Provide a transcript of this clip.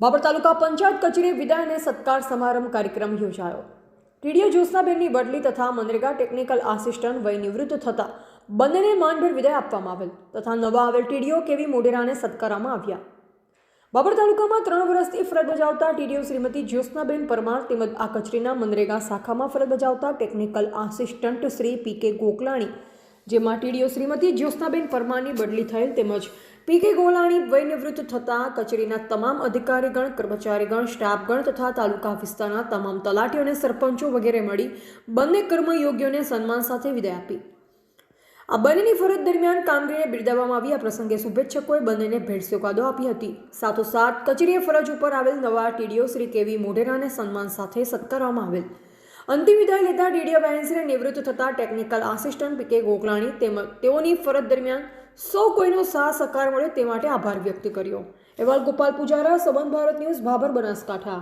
બાબર તાલુકા પંચાયત કચેરી વિદાય અને સત્કાર સમારંભ કાર્યક્રમ યોજાયો. ટીડીઓ જ્યોત્સનાબેનની બદલી તથા મનરેગા ટેકનિકલ આસિસ્ટન્ટ વય નિવૃત્ત થતા બંનેને માનભેર વિદાય આપવામાં આવેલ તથા નવા આવેલ ટીડીઓ કેવી મોઢેરાને સત્કારવામાં આવ્યા. બાબર તાલુકામાં ત્રણ વર્ષથી ફરજ બજાવતા ટીડીઓ શ્રીમતી જ્યોત્સનાબેન પરમાર તેમજ આ કચેરીના મનરેગા શાખામાં ફરજ બજાવતા ટેકનિકલ આસિસ્ટન્ટ શ્રી પી કે ગોકલાણી જેમાં ટીડીઓ શ્રીમતી જ્યોત્સનાબેન પરમારની બદલી થયેલ તેમજ પી કે ગોલાણી વૈનિવૃત્ત થતાં કચેરીના તમામ અધિકારીગણ, કર્મચારીગણ, સ્ટાફગણ તથા તાલુકા વિસ્તારના તમામ તલાટીઓ અને સરપંચો વગેરે મળી બંને કર્મયોગીઓને સન્માન સાથે વિદાય આપી. આ બંનેની ફરજ દરમિયાન કામગીરીને બિરદાવવામાં આવી. આ પ્રસંગે શુભેચ્છકોએ બંનેને ભેટ સોગાદો આપી હતી. સાથોસાથ કચેરીએ ફરજ ઉપર આવેલ નવા ટીડીઓ શ્રી કેવી મોઢેરાને સન્માન સાથે સત્કારવામાં આવેલ. અંતિમ વિદાય લેતા ડીડીઓ બેન્સરે નિવૃત્ત થતા ટેકનિકલ આસિસ્ટન્ટ પીકે ગોકલાણી તેમજ તેઓની ફરજ દરમિયાન સૌ કોઈનો સાથ સહકાર મળે તે માટે આભાર વ્યક્ત કર્યો. એવાલ ગોપાલ પૂજારા, સંબંધ ભારત ન્યૂઝ, ભાભર બનાસકાંઠા.